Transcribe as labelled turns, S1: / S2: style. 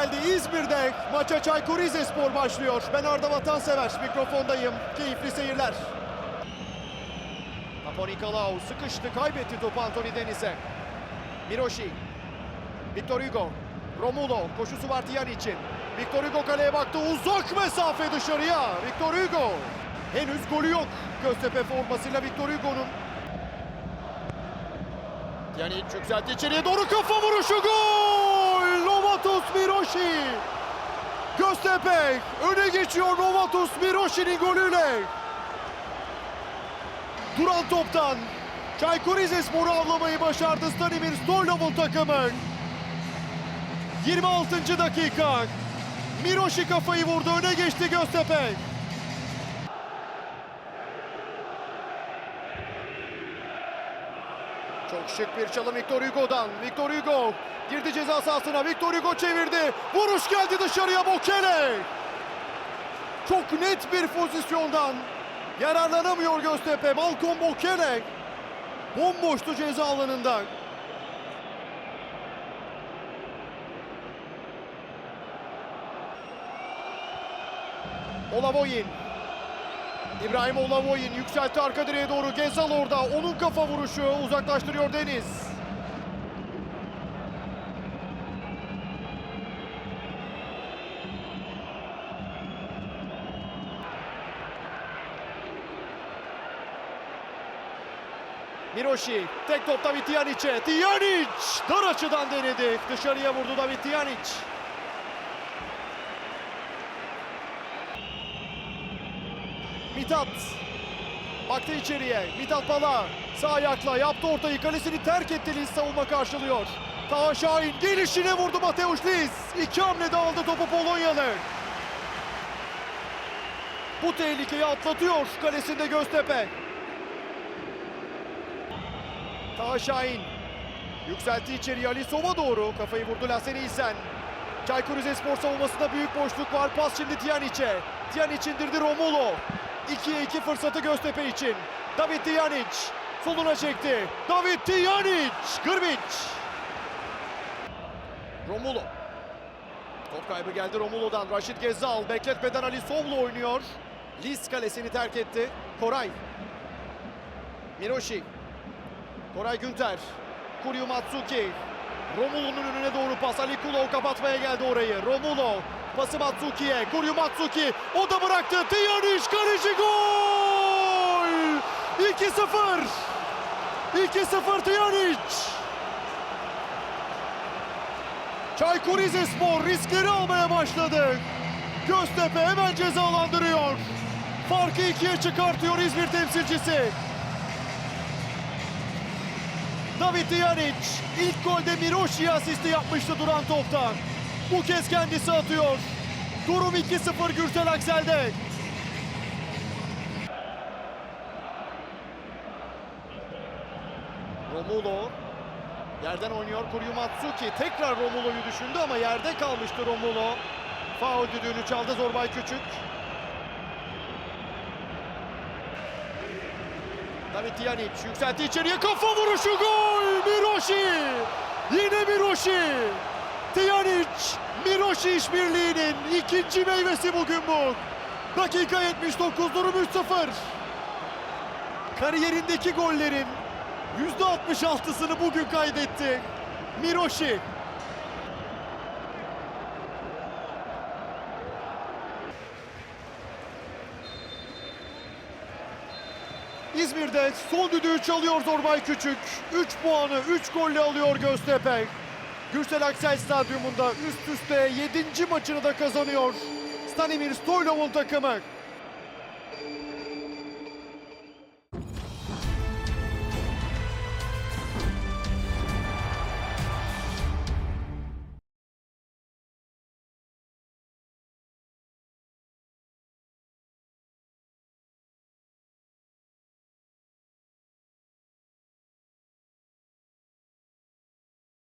S1: geldi İzmir'de. Maça Çaykur Rizespor başlıyor. Ben Arda Vatansever, mikrofondayım. Keyifli seyirler. Apo Nikolaou sıkıştı, kaybetti topu Anthony Deniz'e. Miroshi, Victor Hugo, Romulo, koşusu var Tiyan için. Victor Hugo kaleye baktı, uzak mesafe dışarıya. Victor Hugo. Henüz golü yok. Göztepe formasıyla Victor Hugo'nun. Yani yükseltti içeriye doğru kafa vuruşu gol! Miroshi! Göztepe öne geçiyor Novatus Miroshi'nin golüyle. Duran toptan Çaykur Rizespor'u avlamayı başardı Stanimir Stoylov'un takımı. 26. dakika. Miroshi kafayı vurdu öne geçti Göztepe. Çok şık bir çalım Victor Hugo'dan. Victor Hugo girdi ceza sahasına. Victor Hugo çevirdi. Vuruş geldi dışarıya Bokele. Çok net bir pozisyondan yararlanamıyor Göztepe. Malcolm Bokele bomboştu ceza alanında. Olavoyin. İbrahim Olavoyin yükseltti arka direğe doğru. Gezal orada. Onun kafa vuruşu uzaklaştırıyor Deniz. Miroshi tek top David Tijanic'e. Tijanic dar açıdan denedi. Dışarıya vurdu David Tijanic. Mithat baktı içeriye. Mithat Bala sağ ayakla yaptı ortayı. Kalesini terk etti Liz savunma karşılıyor. Taha Şahin gelişine vurdu Mateusz Liz. İki hamlede aldı topu Polonyalı. Bu tehlikeyi atlatıyor kalesinde Göztepe. Taha Şahin yükseltti içeriye Ali Sova doğru. Kafayı vurdu Lasen İlsen. Çaykur Rizespor savunmasında büyük boşluk var. Pas şimdi Tijanic'e. Tijanic indirdi Romulo. 2'ye 2 fırsatı Göztepe için. David Tijanic soluna çekti. David Tijanic. Grbic. Romulo. Top kaybı geldi Romulo'dan. Raşit Gezzal bekletmeden Ali Sov'la oynuyor. Lis kalesini terk etti. Koray. Miroshi. Koray Günter. Kuryu Matsuki. Romulo'nun önüne doğru pas. Ali Kulov kapatmaya geldi orayı. Romulo. Pası Matsuki'ye. Kuryu Matsuki. O da bıraktı. Tijanic kaleci gol! 2-0. 2-0 Tijanic. Çaykur Rizespor riskleri almaya başladı. Göztepe hemen cezalandırıyor. Farkı ikiye çıkartıyor İzmir temsilcisi. David Tijanic ilk golde Miroshi'ye asisti yapmıştı duran topta. Bu kez kendisi atıyor. Durum 2-0 Gürsel Aksel'de. Romulo yerden oynuyor Kuryu Matsuki. Tekrar Romulo'yu düşündü ama yerde kalmıştı Romulo. Faul düdüğünü çaldı Zorbay Küçük. David Tijanic yükseltti içeriye kafa vuruşu gol! Miroshi! Yine Miroshi! Tijanic, Miroshi işbirliğinin ikinci meyvesi bugün bu. Dakika 79 durum 3-0. Kariyerindeki gollerin %66'sını bugün kaydetti. Miroshi. İzmir'de son düdüğü çalıyor Zorbay Küçük. 3 puanı 3 golle alıyor Göztepe. Gürsel Aksel Stadyumunda üst üste 7. maçını da kazanıyor. Stanimir Stoylov'un takımı.